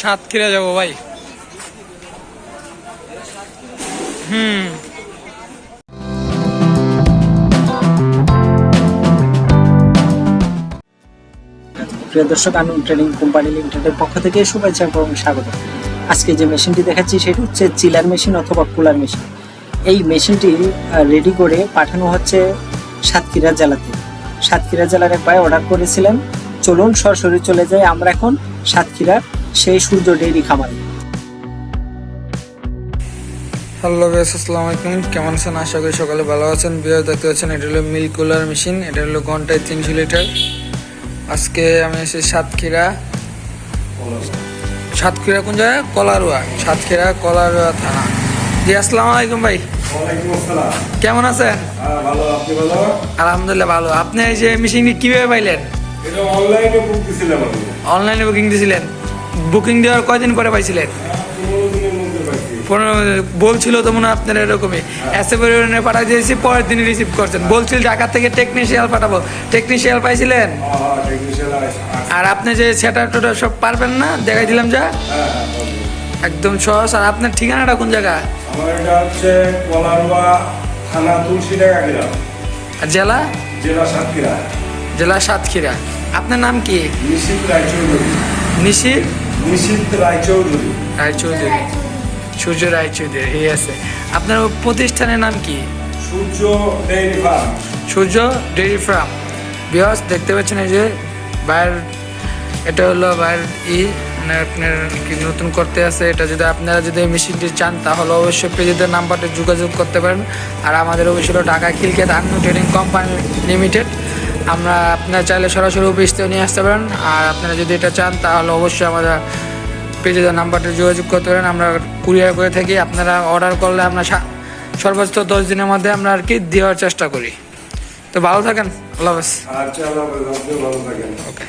সাতক্ষীরা যাব ভাই। হুম। দর্শক, আমি ট্রেনিং কোম্পানি লিমিটেডের পক্ষ থেকে শুভেচ্ছা এবং স্বাগত। আজকে যে মেশিনটি দেখাচ্ছি, সেটি হচ্ছে চিলার মেশিন অথবা কুলার মেশিন। এই মেশিনটি রেডি করে পাঠানো হচ্ছে সাতক্ষীরা জেলাতে। সাতক্ষীরা জেলার এক অর্ডার করেছিলেন। চলুন সরাসরি চলে যাই। আমরা এখন সাতক্ষীরার সেই সূর্য ডেইরি খামারে। হ্যালো বেস আসসালামু আলাইকুম। কেমন আছেন? আশা করি সকালে ভালো আছেন। বিয়ার দেখতে পাচ্ছেন এটা হলো মিল্ক কুলার মেশিন। এটা হলো ঘন্টায় তিনশো লিটার। আজকে আমি এসে সাতক্ষীরা। সাতক্ষীরা কোন জায়গায়? কলারুয়া। সাতক্ষীরা কলারুয়া থানা। জি আসসালামু আলাইকুম ভাই। কেমন আছেন? হ্যাঁ ভালো। আপনি ভালো? আলহামদুলিল্লাহ ভালো। আপনি এই যে মেশিনটি কীভাবে পাইলেন? অনলাইনে বুকিং অনলাইনে বুকিং দেওয়ার কয়দিন পরে পাইছিলেন বলছিল তো মনে হয় আপনার এরকমই। পরিমাণে পাঠাই দিয়েছি পরের দিন রিসিভ করছেন। বলছিল ঢাকা থেকে টেকনিশিয়াল পাঠাবো। টেকনিশিয়াল পাইছিলেন? আর আপনি যে সেটা টোটা সব পারবেন না? দেখাই দিলাম যা। একদম সহজ। আর আপনার ঠিকানাটা কোন জায়গা? হচ্ছে থানা আর জেলা? জেলা সাতক্ষীরা। জেলা সাতক্ষীরা। আপনার নাম কি? নিশির নিশীত রায়চৌধুরী। রায়চৌধুরী। সূর্য রায়চৌধুরী এই আছে। আপনার প্রতিষ্ঠানের নাম কি? Surjo dairy farm. Surjo dairy farm. বিহস দেখতে পাচ্ছেন এই যে বাইর এটা হলো বাইর ই মানে আপনার কি নতুন করতে আছে এটা যদি আপনারা যদি এই মেশিনটি চান তাহলে অবশ্যই পেজেদের নাম্বারটা যোগাযোগ করতে পারেন। আর আমাদের অবশ্যই Dhaka Khilkhet Agnu trading company limited. আমরা আপনারা চাইলে সরাসরি অফিস থেকে নিয়ে আসতে পারেন। আর আপনারা যদি এটা চান তাহলে অবশ্যই আমাদের পেজেদের নাম্বারটা যোগাযোগ করতে পারেন। আমরা কুরিয়ার করে থাকি। আপনারা অর্ডার করলে আমরা সর্বোচ্চ দশ দিনের মধ্যে আমরা আর কি দেওয়ার চেষ্টা করি। তো ভালো থাকেন। আল্লাহ হাফেজ। থাকেন। ওকে